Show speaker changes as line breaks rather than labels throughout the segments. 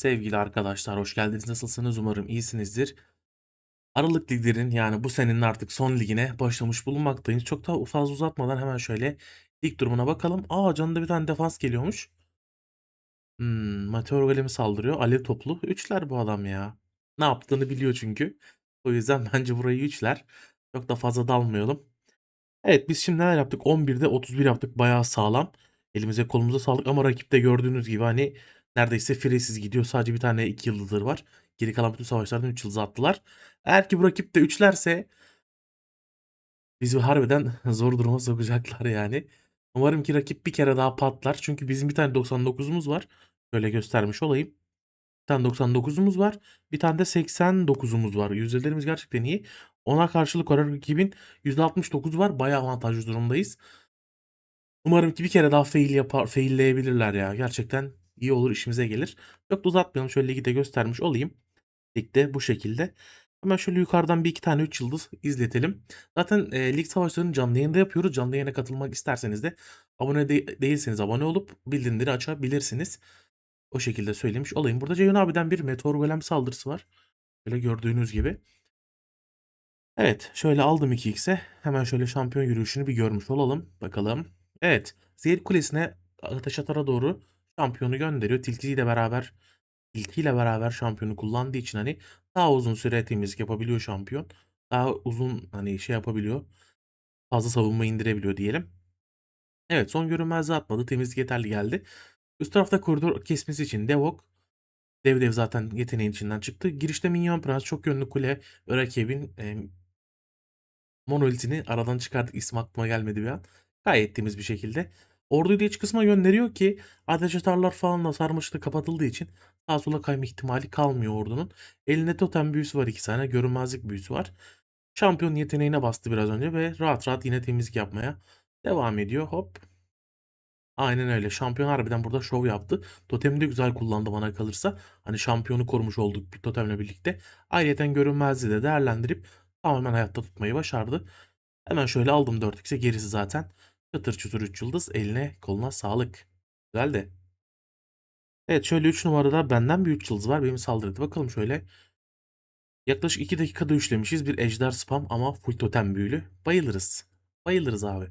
Sevgili arkadaşlar hoş geldiniz. Nasılsınız? Umarım iyisinizdir. Aralık liglerin yani bu senenin artık son ligine başlamış bulunmaktayız. Çok da fazla uzatmadan hemen şöyle lig durumuna bakalım. Aa canında bir tane defans geliyormuş. Hmm, Meteor Golemi saldırıyor. Alev toplu. Üçler bu adam ya. Ne yaptığını biliyor çünkü. O yüzden bence burayı üçler. Çok da fazla dalmayalım. Evet biz şimdi neler yaptık? 11'de 31 yaptık. Bayağı sağlam. Elimize kolumuza sağlık ama rakipte gördüğünüz gibi hani neredeyse firesiz gidiyor. Sadece bir tane 2 yıldızları var. Geri kalan bütün savaşlardan 3 yıldız attılar. Eğer ki bu rakip de üçlerse bizi harbiden zor duruma sokacaklar yani. Umarım ki rakip bir kere daha patlar. Çünkü bizim bir tane 99'umuz var. Şöyle göstermiş olayım. Bir tane 99'umuz var. Bir tane de 89'umuz var. Yüzdelerimiz gerçekten iyi. Ona karşılık olarak rakibin %69 var. Bayağı avantajlı durumdayız. Umarım ki bir kere daha fail yapar, failleyebilirler ya. Gerçekten iyi olur işimize gelir. Çok da uzatmayalım. Şöyle ligi de göstermiş olayım. Ligde bu şekilde. Hemen şöyle yukarıdan bir iki tane 3 yıldız izletelim. Zaten e, lig savaşlarını canlı yayında yapıyoruz. Canlı yayına katılmak isterseniz de abone de- değilseniz abone olup bildirimleri açabilirsiniz. O şekilde söylemiş olayım. Burada Ceyhun abiden bir meteor golem saldırısı var. Böyle gördüğünüz gibi. Evet şöyle aldım 2x'e. Hemen şöyle şampiyon yürüyüşünü bir görmüş olalım. Bakalım. Evet. Zehir Kulesi'ne ateş doğru şampiyonu gönderiyor. Tilkiyle beraber Tilkiyle beraber şampiyonu kullandığı için hani daha uzun süre temizlik yapabiliyor şampiyon. Daha uzun hani şey yapabiliyor. Fazla savunma indirebiliyor diyelim. Evet son görünmezliği atmadı. Temizlik yeterli geldi. Üst tarafta koridor kesmesi için Devok. Dev dev zaten yeteneğin içinden çıktı. Girişte Minyon Prens çok yönlü kule ve rakibin e, monolitini aradan çıkardık. İsmi aklıma gelmedi bir an. Gayet temiz bir şekilde. Orduyu da iç kısma gönderiyor ki ateş atarlar falan da sarmıştı kapatıldığı için sağa sola kayma ihtimali kalmıyor ordunun. Elinde totem büyüsü var iki tane. Görünmezlik büyüsü var. Şampiyon yeteneğine bastı biraz önce ve rahat rahat yine temizlik yapmaya devam ediyor. Hop. Aynen öyle. Şampiyon harbiden burada şov yaptı. Totemi de güzel kullandı bana kalırsa. Hani şampiyonu korumuş olduk bir totemle birlikte. Ayrıyeten görünmezliği de değerlendirip tamamen hayatta tutmayı başardı. Hemen şöyle aldım 4x'e gerisi zaten. Çıtır çıtır 3 yıldız eline koluna sağlık. Güzel de. Evet şöyle 3 numarada benden bir 3 yıldız var. Benim saldırıda bakalım şöyle. Yaklaşık 2 dakikada üçlemişiz. Bir ejder spam ama full totem büyülü. Bayılırız. Bayılırız abi.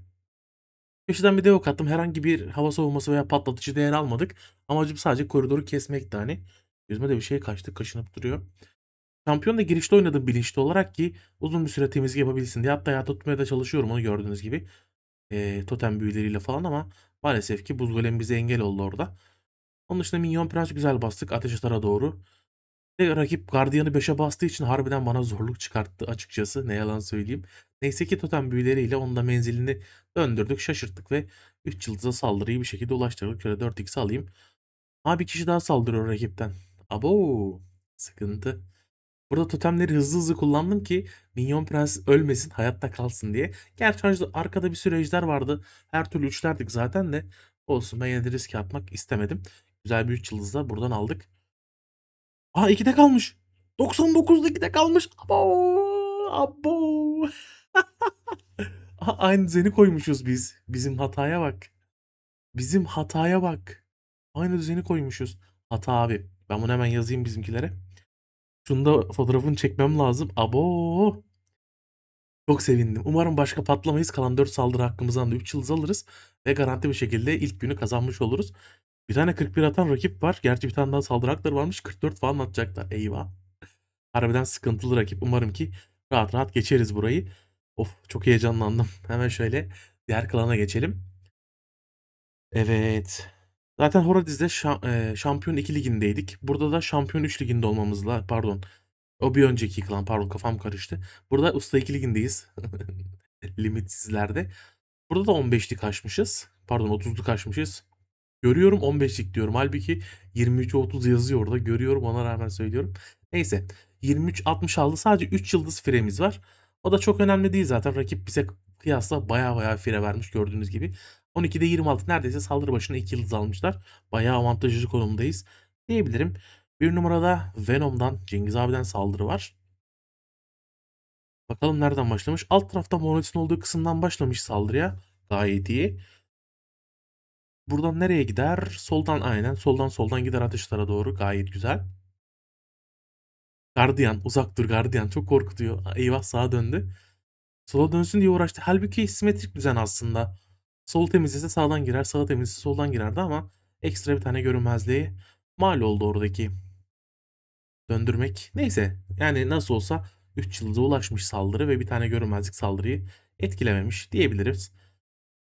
Köşeden bir de ok attım. Herhangi bir hava savunması veya patlatıcı değer almadık. Amacım sadece koridoru kesmekti hani. Yüzüme de bir şey kaçtı. Kaşınıp duruyor. Şampiyon da girişte oynadım bilinçli olarak ki uzun bir süre temizlik yapabilsin diye. Hatta hayata tutmaya da çalışıyorum onu gördüğünüz gibi. Ee, totem büyüleriyle falan ama maalesef ki buz golem bize engel oldu orada. Onun dışında minyon prens güzel bastık ateş atara doğru. Ve rakip gardiyanı 5'e bastığı için harbiden bana zorluk çıkarttı açıkçası. Ne yalan söyleyeyim. Neyse ki totem büyüleriyle onun da menzilini döndürdük, şaşırttık ve 3 yıldıza saldırıyı bir şekilde ulaştırdık. Şöyle 4x alayım. Ama bir kişi daha saldırıyor rakipten. Abo sıkıntı. Burada totemleri hızlı hızlı kullandım ki Minyon Prens ölmesin hayatta kalsın diye. Gerçi arkada- bir süreçler vardı. Her türlü üçlerdik zaten de. Olsun ben yine de riske atmak istemedim. Güzel bir 3 yıldız da buradan aldık. Aa 2'de kalmış. 99'da 2'de kalmış. Abo. Abo. Aa, Aynı zeni koymuşuz biz. Bizim hataya bak. Bizim hataya bak. Aynı düzeni koymuşuz. Hata abi. Ben bunu hemen yazayım bizimkilere. Şunu da fotoğrafını çekmem lazım. Abo. Çok sevindim. Umarım başka patlamayız. Kalan 4 saldırı hakkımızdan da 3 yıldız alırız. Ve garanti bir şekilde ilk günü kazanmış oluruz. Bir tane 41 atan rakip var. Gerçi bir tane daha saldırı hakları varmış. 44 falan atacaklar. Eyvah. Harbiden sıkıntılı rakip. Umarım ki rahat rahat geçeriz burayı. Of çok heyecanlandım. Hemen şöyle diğer klana geçelim. Evet. Zaten Horadiz'de şa- e, Şampiyon 2 ligindeydik. Burada da Şampiyon 3 liginde olmamızla pardon. O bir önceki klan pardon kafam karıştı. Burada Usta 2 ligindeyiz. Limitsizlerde. Burada da 15'lik aşmışız. Pardon 30'luk aşmışız. Görüyorum 15'lik diyorum. Halbuki 23'e 30 yazıyor orada. Görüyorum ona rağmen söylüyorum. Neyse. 23 60 aldı. Sadece 3 yıldız firemiz var. O da çok önemli değil zaten. Rakip bize kıyasla baya baya fire vermiş gördüğünüz gibi. 12'de 26 neredeyse saldırı başına 2 yıldız almışlar. Bayağı avantajlı konumdayız diyebilirim. Bir numarada Venom'dan Cengiz abiden saldırı var. Bakalım nereden başlamış. Alt tarafta Monolith'in olduğu kısımdan başlamış saldırıya. Gayet iyi. Buradan nereye gider? Soldan aynen. Soldan soldan gider ateşlere doğru. Gayet güzel. Gardiyan. Uzak dur gardiyan. Çok korkutuyor. Eyvah sağa döndü. Sola dönsün diye uğraştı. Halbuki simetrik düzen aslında. Sol temizlese sağdan girer. Sağı temizlese soldan girerdi ama ekstra bir tane görünmezliği mal oldu oradaki döndürmek. Neyse yani nasıl olsa 3 yıldıza ulaşmış saldırı ve bir tane görünmezlik saldırıyı etkilememiş diyebiliriz.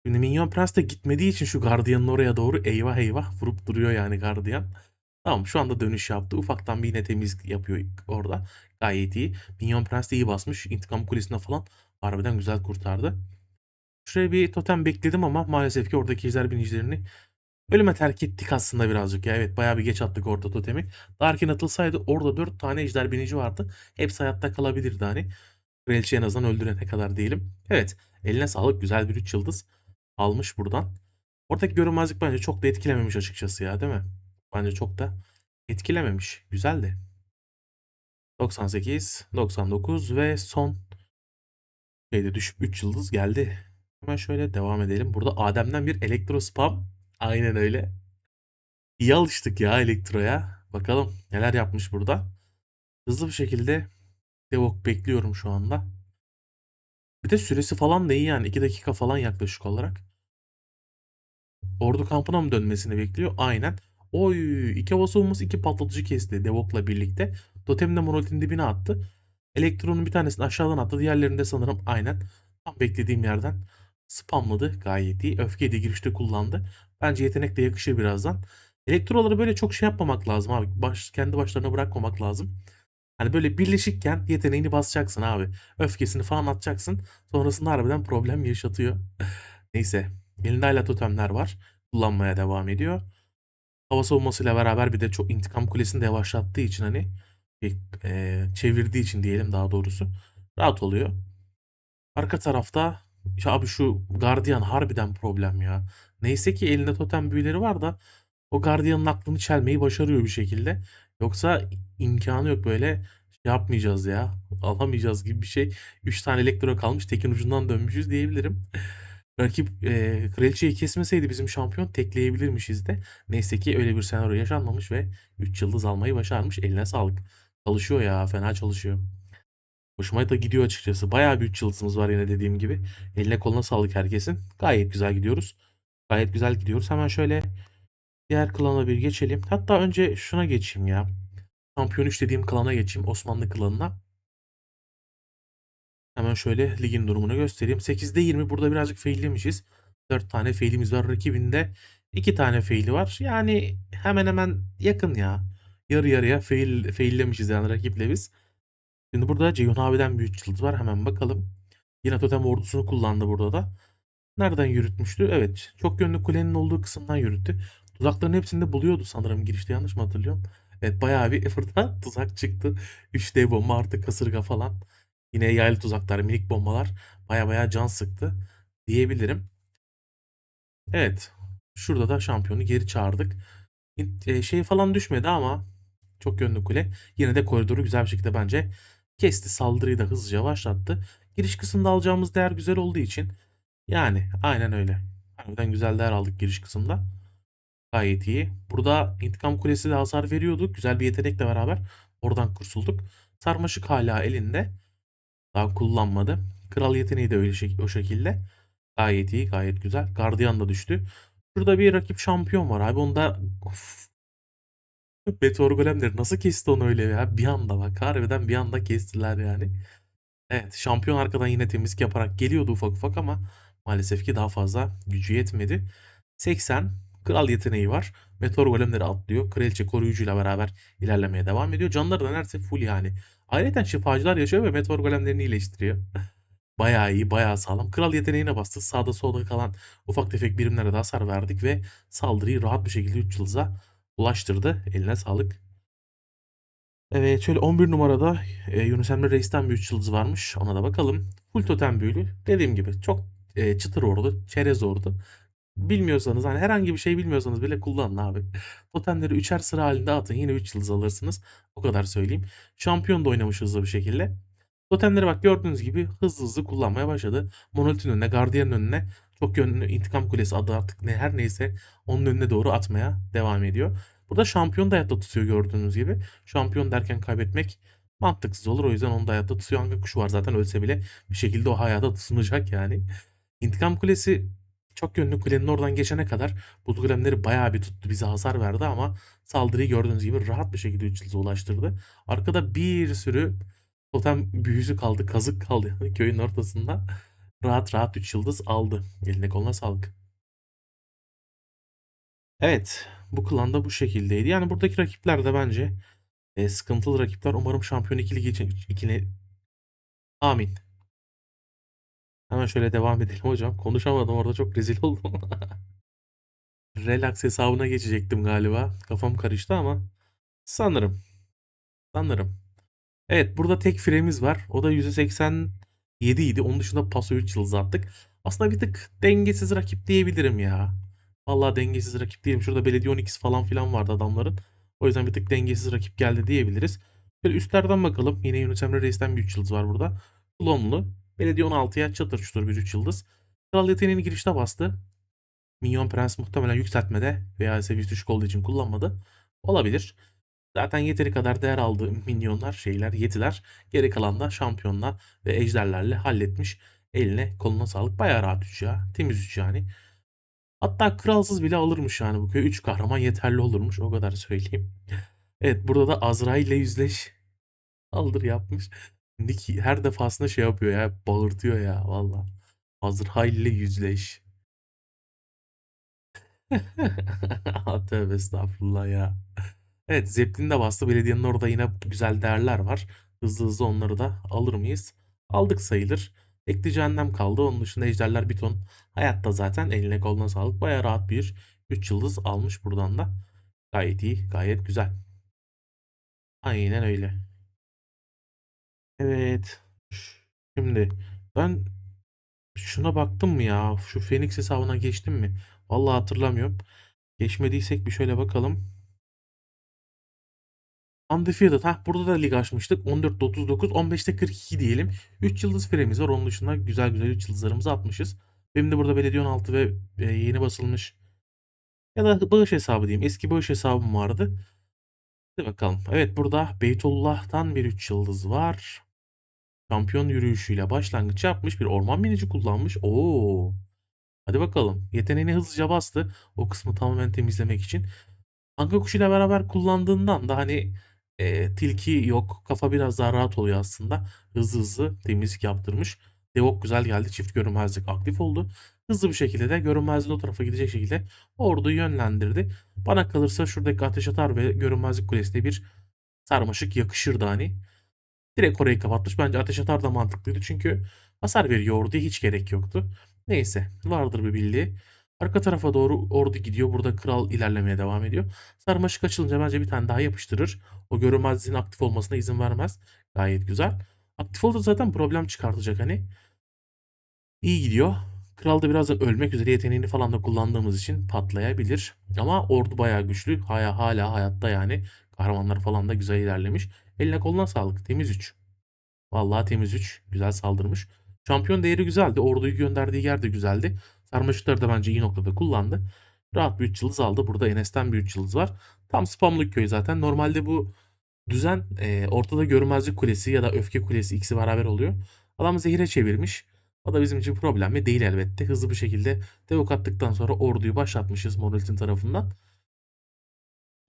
Şimdi Minyon Prens de gitmediği için şu gardiyanın oraya doğru eyvah eyvah vurup duruyor yani gardiyan. Tamam şu anda dönüş yaptı. Ufaktan bir yine temizlik yapıyor orada. Gayet iyi. Minyon Prens de iyi basmış. İntikam kulesine falan harbiden güzel kurtardı. Şuraya bir totem bekledim ama maalesef ki oradaki ejder binicilerini ölüme terk ettik aslında birazcık ya. Evet bayağı bir geç attık orada totemi. Daha erken atılsaydı orada 4 tane ejder binici vardı. Hepsi hayatta kalabilirdi hani. Kraliçeyi en azından öldürene kadar diyelim. Evet eline sağlık güzel bir 3 yıldız almış buradan. Oradaki görünmezlik bence çok da etkilememiş açıkçası ya değil mi? Bence çok da etkilememiş. Güzel de. 98, 99 ve son şeyde düşüp 3 yıldız geldi. Hemen şöyle devam edelim. Burada Adem'den bir elektro spam. Aynen öyle. İyi alıştık ya elektroya. Bakalım neler yapmış burada. Hızlı bir şekilde Devok bekliyorum şu anda. Bir de süresi falan da iyi yani 2 dakika falan yaklaşık olarak. Ordu kampına mı dönmesini bekliyor? Aynen. Oy iki hava savunması iki patlatıcı kesti Devok'la birlikte. Totem de monolitin dibine attı. Elektronun bir tanesini aşağıdan attı. Diğerlerinde sanırım aynen tam beklediğim yerden spamladı. Gayet iyi. Öfkeyi de girişte kullandı. Bence yetenek de yakışır birazdan. Elektroları böyle çok şey yapmamak lazım abi. Baş, kendi başlarına bırakmamak lazım. Hani böyle birleşikken yeteneğini basacaksın abi. Öfkesini falan atacaksın. Sonrasında harbiden problem yaşatıyor. Neyse. Elinde hala totemler var. Kullanmaya devam ediyor. Hava savunmasıyla beraber bir de çok intikam kulesini de yavaşlattığı için hani e, çevirdiği için diyelim daha doğrusu rahat oluyor. Arka tarafta ya abi şu gardiyan harbiden problem ya. Neyse ki elinde totem büyüleri var da o gardiyanın aklını çelmeyi başarıyor bir şekilde. Yoksa imkanı yok böyle şey yapmayacağız ya. Alamayacağız gibi bir şey. 3 tane elektro kalmış tekin ucundan dönmüşüz diyebilirim. Rakip e, kraliçeyi kesmeseydi bizim şampiyon tekleyebilirmişiz de. Neyse ki öyle bir senaryo yaşanmamış ve 3 yıldız almayı başarmış. Eline sağlık. Çalışıyor ya fena çalışıyor. Hoşuma da gidiyor açıkçası. Bayağı bir 3 yıldızımız var yine dediğim gibi. Eline koluna sağlık herkesin. Gayet güzel gidiyoruz. Gayet güzel gidiyoruz. Hemen şöyle diğer klana bir geçelim. Hatta önce şuna geçeyim ya. Şampiyon 3 dediğim klana geçeyim. Osmanlı klanına. Hemen şöyle ligin durumunu göstereyim. 8'de 20 burada birazcık faillemişiz. 4 tane failimiz var. Rakibinde 2 tane faili var. Yani hemen hemen yakın ya. Yarı yarıya fail, yani rakiple biz. Şimdi burada Ceyhun abiden 3 yıldız var. Hemen bakalım. Yine totem ordusunu kullandı burada da. Nereden yürütmüştü? Evet. Çok yönlü kulenin olduğu kısımdan yürüttü. Tuzakların hepsinde buluyordu sanırım girişte yanlış mı hatırlıyorum? Evet bayağı bir burada tuzak çıktı. 3 dev bomba artı kasırga falan. Yine yaylı tuzaklar, minik bombalar baya baya can sıktı diyebilirim. Evet. Şurada da şampiyonu geri çağırdık. E, şey falan düşmedi ama çok yönlü kule. Yine de koridoru güzel bir şekilde bence kesti. Saldırıyı da hızlıca başlattı. Giriş kısımda alacağımız değer güzel olduğu için yani aynen öyle. Harbiden güzel değer aldık giriş kısımda. Gayet iyi. Burada intikam kulesi de hasar veriyorduk. Güzel bir yetenekle beraber oradan kursulduk. Sarmaşık hala elinde. Daha kullanmadı. Kral yeteneği de öyle o şekilde. Gayet iyi, gayet güzel. Gardiyan da düştü. Şurada bir rakip şampiyon var abi. Onda of. Meteor golemleri nasıl kesti onu öyle ya? Bir anda bak. Harbiden bir anda kestiler yani. Evet şampiyon arkadan yine temizlik yaparak geliyordu ufak ufak ama maalesef ki daha fazla gücü yetmedi. 80 kral yeteneği var. Meteor golemleri atlıyor. Kraliçe koruyucuyla beraber ilerlemeye devam ediyor. Canları da neredeyse full yani. Ayrıca şifacılar yaşıyor ve meteor golemlerini iyileştiriyor. bayağı iyi, bayağı sağlam. Kral yeteneğine bastı. Sağda solda kalan ufak tefek birimlere de hasar verdik ve saldırıyı rahat bir şekilde 3 yıldıza ulaştırdı. Eline sağlık. Evet şöyle 11 numarada e, Yunus Emre Reis'ten bir 3 yıldız varmış. Ona da bakalım. Full totem büyülü. Dediğim gibi çok e, çıtır ordu, çerez ordu. Bilmiyorsanız hani herhangi bir şey bilmiyorsanız bile kullanın abi. Totemleri üçer sıra halinde atın yine 3 yıldız alırsınız. O kadar söyleyeyim. Şampiyon da oynamış hızlı bir şekilde. Totemleri bak gördüğünüz gibi hızlı hızlı kullanmaya başladı. Monolith'in önüne, Guardian'ın önüne Çok yönlü intikam kulesi adı artık ne her neyse onun önüne doğru atmaya devam ediyor. Burada şampiyon da hayatta tutuyor gördüğünüz gibi. Şampiyon derken kaybetmek mantıksız olur. O yüzden onu da hayatta tutuyor. Hangi kuşu var zaten ölse bile bir şekilde o hayata tutunacak yani. İntikam kulesi çok yönlü kulenin oradan geçene kadar buz golemleri bayağı bir tuttu. Bize hasar verdi ama saldırıyı gördüğünüz gibi rahat bir şekilde 3 yıldıza ulaştırdı. Arkada bir sürü totem büyüsü kaldı. Kazık kaldı yani köyün ortasında. Rahat rahat 3 yıldız aldı. Eline koluna sağlık. Evet. Bu klan da bu şekildeydi. Yani buradaki rakipler de bence e, sıkıntılı rakipler. Umarım şampiyon ikili için ikili... Amin. Hemen şöyle devam edelim hocam. Konuşamadım orada çok rezil oldum. Relax hesabına geçecektim galiba. Kafam karıştı ama sanırım. Sanırım. Evet burada tek firemiz var. O da %87 idi. Onun dışında paso 3 yıldız attık. Aslında bir tık dengesiz rakip diyebilirim ya. Vallahi dengesiz rakip değilim. Şurada belediye 12'si falan filan vardı adamların. O yüzden bir tık dengesiz rakip geldi diyebiliriz. Şöyle üstlerden bakalım. Yine Yunus Emre Reis'ten bir 3 yıldız var burada. Klonlu. Belediye 16'ya çatır çutur bir 3 yıldız. Kral yeteneğini girişte bastı. Minyon Prens muhtemelen yükseltmede veya seviyesi düşük olduğu için kullanmadı. Olabilir. Zaten yeteri kadar değer aldığı minyonlar, şeyler, yetiler geri kalan da şampiyonla ve ejderlerle halletmiş. Eline koluna sağlık. Bayağı rahat 3 ya. Temiz 3 yani. Hatta kralsız bile alırmış yani bu köy. 3 kahraman yeterli olurmuş. O kadar söyleyeyim. Evet burada da Azrail ile yüzleş. Aldır yapmış. Nick her defasında şey yapıyor ya. Bağırtıyor ya valla. Azrail ile yüzleş. Tövbe estağfurullah ya. Evet Zeppelin de bastı. Belediyenin orada yine güzel değerler var. Hızlı hızlı onları da alır mıyız? Aldık sayılır. Ekli cehennem kaldı. Onun dışında ejderler bir ton. Hayatta zaten eline koluna sağlık. Baya rahat bir 3 yıldız almış buradan da. Gayet iyi. Gayet güzel. Aynen öyle. Evet. Şimdi ben şuna baktım mı ya? Şu Phoenix hesabına geçtim mi? Vallahi hatırlamıyorum. Geçmediysek bir şöyle bakalım. Undefeated. Hah burada da lig açmıştık. 14'te 39, 15'te 42 diyelim. 3 yıldız firemiz var. Onun dışında güzel güzel 3 yıldızlarımızı atmışız. Benim de burada belediye 16 ve e, yeni basılmış ya da bağış hesabı diyeyim. Eski bağış hesabım vardı. Hadi bakalım. Evet burada Beytullah'tan bir 3 yıldız var. Şampiyon yürüyüşüyle başlangıç yapmış. Bir orman minici kullanmış. Oo. Hadi bakalım. Yeteneğini hızlıca bastı. O kısmı tamamen temizlemek için. Anka kuşuyla beraber kullandığından da hani e, tilki yok. Kafa biraz daha rahat oluyor aslında. Hızlı hızlı temizlik yaptırmış. Devok güzel geldi. Çift görünmezlik aktif oldu. Hızlı bir şekilde de görünmezliğin o tarafa gidecek şekilde orduyu yönlendirdi. Bana kalırsa şuradaki ateş atar ve görünmezlik kulesine bir sarmaşık yakışırdı hani. Direkt orayı kapatmış. Bence ateş atar da mantıklıydı çünkü hasar veriyor orduya hiç gerek yoktu. Neyse vardır bir bildiği. Arka tarafa doğru ordu gidiyor. Burada kral ilerlemeye devam ediyor. Sarmaşık açılınca bence bir tane daha yapıştırır. O görünmezliğin aktif olmasına izin vermez. Gayet güzel. Aktif oldu zaten problem çıkartacak hani. İyi gidiyor. Kral da birazdan ölmek üzere yeteneğini falan da kullandığımız için patlayabilir. Ama ordu bayağı güçlü. Hala, hala hayatta yani. Kahramanlar falan da güzel ilerlemiş. Eline koluna sağlık. Temiz 3. Vallahi temiz 3. Güzel saldırmış. Şampiyon değeri güzeldi. Orduyu gönderdiği yer de güzeldi. Sarmaşıkları da bence iyi noktada kullandı. Rahat bir 3 yıldız aldı. Burada Enes'ten bir 3 yıldız var. Tam spamlık köy zaten. Normalde bu düzen e, ortada görünmezlik kulesi ya da öfke kulesi ikisi beraber oluyor. Adam zehire çevirmiş. O da bizim için problemli değil elbette. Hızlı bir şekilde devok attıktan sonra orduyu başlatmışız Monolith'in tarafından.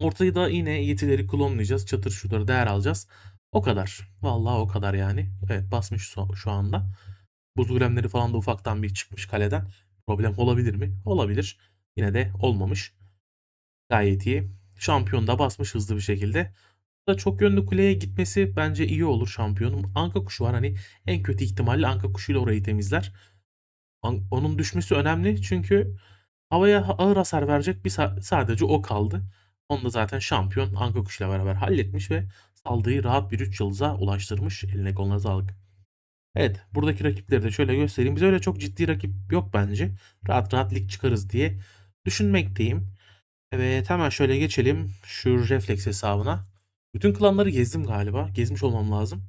Ortayı da yine yetileri klonlayacağız. Çatır şutur değer alacağız. O kadar. Vallahi o kadar yani. Evet basmış şu, anda. Buz falan da ufaktan bir çıkmış kaleden. Problem olabilir mi? Olabilir. Yine de olmamış. Gayet iyi. Şampiyon da basmış hızlı bir şekilde. Da çok yönlü kuleye gitmesi bence iyi olur şampiyonun. Anka kuşu var hani en kötü ihtimalle Anka kuşuyla orayı temizler. Onun düşmesi önemli çünkü havaya ağır hasar verecek bir sadece o kaldı. Onu da zaten şampiyon Anka kuşuyla beraber halletmiş ve saldırıyı rahat bir 3 yıldıza ulaştırmış. Eline koluna sağlık. Evet buradaki rakipleri de şöyle göstereyim. Biz öyle çok ciddi rakip yok bence. Rahat rahat lig çıkarız diye düşünmekteyim. Evet hemen şöyle geçelim şu refleks hesabına. Bütün klanları gezdim galiba. Gezmiş olmam lazım.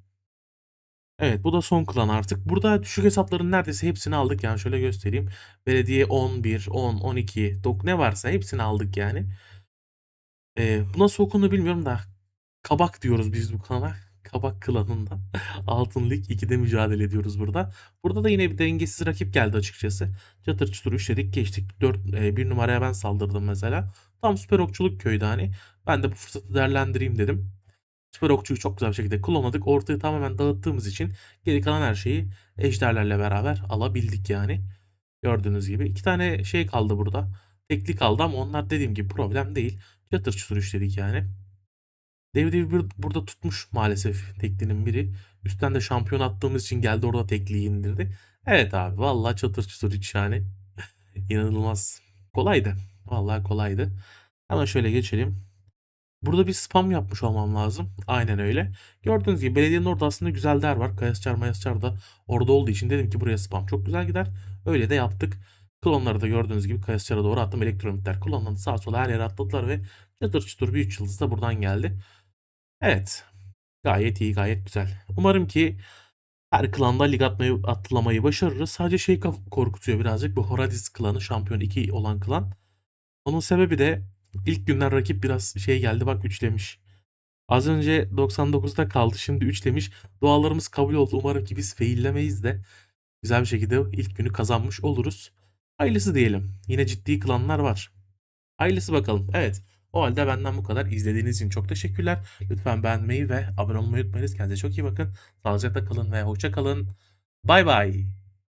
Evet bu da son klan artık. Burada düşük hesapların neredeyse hepsini aldık yani şöyle göstereyim. Belediye 11, 10, 12, 9 ne varsa hepsini aldık yani. Ee, bu nasıl okunduğunu bilmiyorum da Kabak diyoruz biz bu klana. Kabak klanında. Altın Lig 2'de mücadele ediyoruz burada. Burada da yine bir dengesiz rakip geldi açıkçası. Çatır çutur işledik geçtik. 4, e, bir numaraya ben saldırdım mesela. Tam süper okçuluk köydü hani. Ben de bu fırsatı değerlendireyim dedim. Süper okçuyu çok güzel bir şekilde kullandık. Ortayı tamamen dağıttığımız için geri kalan her şeyi ejderlerle beraber alabildik yani. Gördüğünüz gibi. iki tane şey kaldı burada. Tekli kaldı ama onlar dediğim gibi problem değil. Çatır çutur işledik yani. Devdevi bir, burada tutmuş maalesef teklinin biri. Üstten de şampiyon attığımız için geldi orada tekliyi indirdi. Evet abi vallahi çatır çutur hiç yani. İnanılmaz. Kolaydı. Vallahi kolaydı. Hemen şöyle geçelim. Burada bir spam yapmış olmam lazım. Aynen öyle. Gördüğünüz gibi belediyenin orada aslında güzel der var. Kayasçar Mayasçar da orada olduğu için dedim ki buraya spam çok güzel gider. Öyle de yaptık. Klonları da gördüğünüz gibi Kayasçar'a doğru attım. Elektromitler klonlandı. Sağa sola her yere atladılar ve çatır çutur bir 3 yıldız da buradan geldi. Evet. Gayet iyi, gayet güzel. Umarım ki her klanda lig atmayı, atlamayı başarırız. Sadece şey korkutuyor birazcık. Bu Horadis klanı, şampiyon 2 olan klan. Onun sebebi de ilk günden rakip biraz şey geldi bak üçlemiş. Az önce 99'da kaldı şimdi üçlemiş. Dualarımız kabul oldu. Umarım ki biz faillemeyiz de güzel bir şekilde ilk günü kazanmış oluruz. Hayırlısı diyelim. Yine ciddi klanlar var. Hayırlısı bakalım. Evet. O halde benden bu kadar. İzlediğiniz için çok teşekkürler. Lütfen beğenmeyi ve abone olmayı unutmayınız. Kendinize çok iyi bakın. Sağlıcakla kalın ve hoşça kalın. Bay bay.